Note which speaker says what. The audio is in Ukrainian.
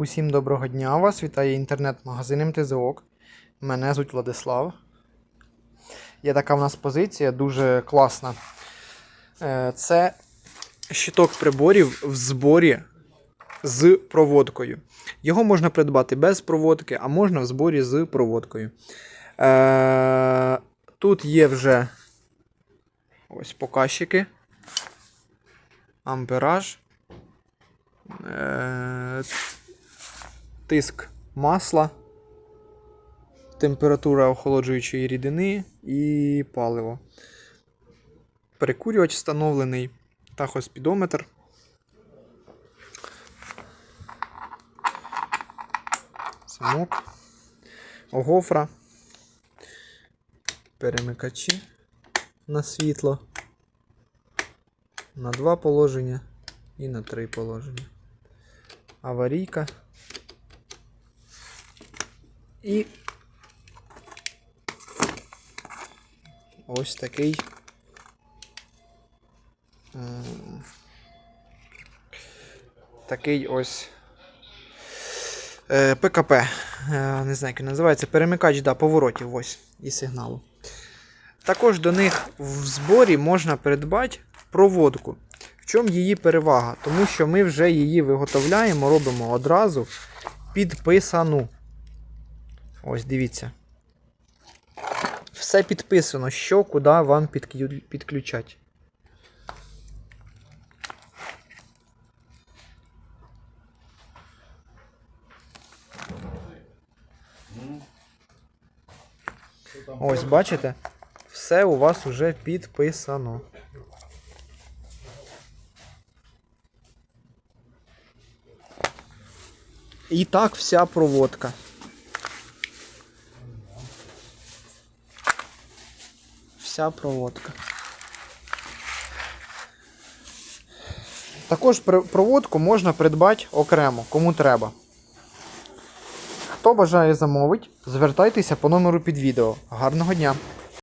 Speaker 1: Усім доброго дня! Вас вітає інтернет-магазин МТЗОК. Мене звуть Владислав. Є така в нас позиція дуже класна. Е, Це щиток приборів в зборі з проводкою. Його можна придбати без проводки, а можна в зборі з проводкою. Е, Тут є вже ось показчики. Ампераж. Тиск масла, температура охолоджуючої рідини і паливо. Перекурювач встановлений, тахоспідометр. Замок, гофра, перемикачі на світло, на два положення і на три положення. Аварійка. І ось такий такий ось е, ПКП. Е, Не знаю, як він називається. Перемикач да, поворотів ось і сигналу. Також до них в зборі можна придбати проводку. В чому її перевага? Тому що ми вже її виготовляємо, робимо одразу підписану. Ось дивіться. Все підписано, що куди вам підключать. Ось, бачите? Все у вас уже підписано. І так вся проводка. Вся проводка. Також проводку можна придбати окремо, кому треба. Хто бажає замовити, звертайтеся по номеру під відео. Гарного дня!